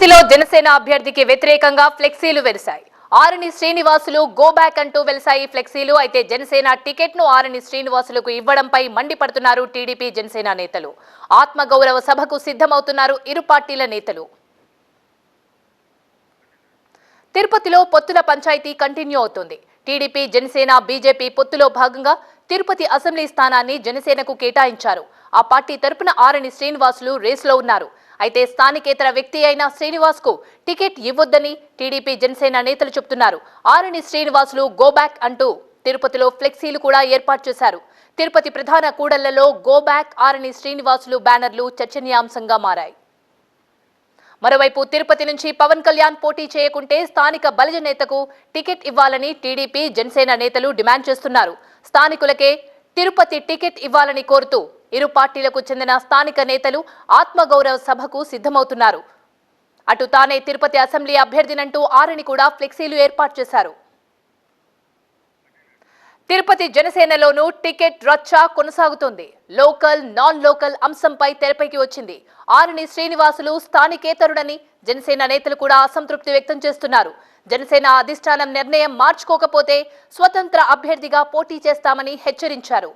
తిరుపతిలో జనసేన అభ్యర్థికి వ్యతిరేకంగా ఫ్లెక్సీలు వెలిశాయి ఆరణి శ్రీనివాసులు గో బ్యాక్ అంటూ వెలిశాయి ఫ్లెక్సీలు. అయితే జనసేన టికెట్ను ఆరణి శ్రీనివాసులకు ఇవ్వడంపై మండిపడుతున్నారు టీడీపీ జనసేన నేతలు. ఆత్మగౌరవ సభకు సిద్ధమవుతున్నారు ఇరు పార్టీల నేతలు. తిరుపతిలో పొత్తుల పంచాయతీ కంటిన్యూ అవుతుంది. టీడీపీ జనసేన బీజేపీ పొత్తులో భాగంగా తిరుపతి అసెంబ్లీ స్థానాన్ని జనసేనకు కేటాయించారు. ఆ పార్టీ తరపున ఆరణి శ్రీనివాసులు రేసులో ఉన్నారు. అయితే స్థానికేతర వ్యక్తి అయిన శ్రీనివాస్కు టికెట్ ఇవ్వొద్దని టీడీపీ జనసేన నేతలు చెబుతున్నారు. ఆరణి శ్రీనివాసులు గోబ్యాక్ అంటూ తిరుపతిలో ఫ్లెక్సీలు కూడా ఏర్పాటు చేశారు. తిరుపతి ప్రధాన కూడళ్ళలో గోబ్యాక్ ఆరణి శ్రీనివాసులు బ్యానర్లు చర్చనీయాంశంగా మారాయి. మరోవైపు తిరుపతి నుంచి పవన్ కళ్యాణ్ పోటీ చేయకుంటే స్థానిక బలిజ నేతకు టికెట్ ఇవ్వాలని టీడీపీ జనసేన నేతలు డిమాండ్ చేస్తున్నారు. స్థానికులకే తిరుపతి టికెట్ ఇవ్వాలని కోరుతూ ఇరు పార్టీలకు చెందిన స్థానిక నేతలు ఆత్మగౌరవ సభకు సిద్ధమవుతున్నారు. అటు తానే తిరుపతి అసెంబ్లీ అభ్యర్థినంటూ ఆరుని కూడా ఫ్లెక్సీలు ఏర్పాటు చేశారు. తిరుపతి జనసేనలోనూ టికెట్ రచ్చ కొనసాగుతోంది. లోకల్ నాన్ లోకల్ అంశంపై తెరపైకి వచ్చింది. ఆరుని శ్రీనివాసులు స్థానికేతరుడని జనసేన నేతలు కూడా అసంతృప్తి వ్యక్తం చేస్తున్నారు. జనసేన అధిష్టానం నిర్ణయం మార్చుకోకపోతే స్వతంత్ర అభ్యర్థిగా పోటీ చేస్తామని హెచ్చరించారు.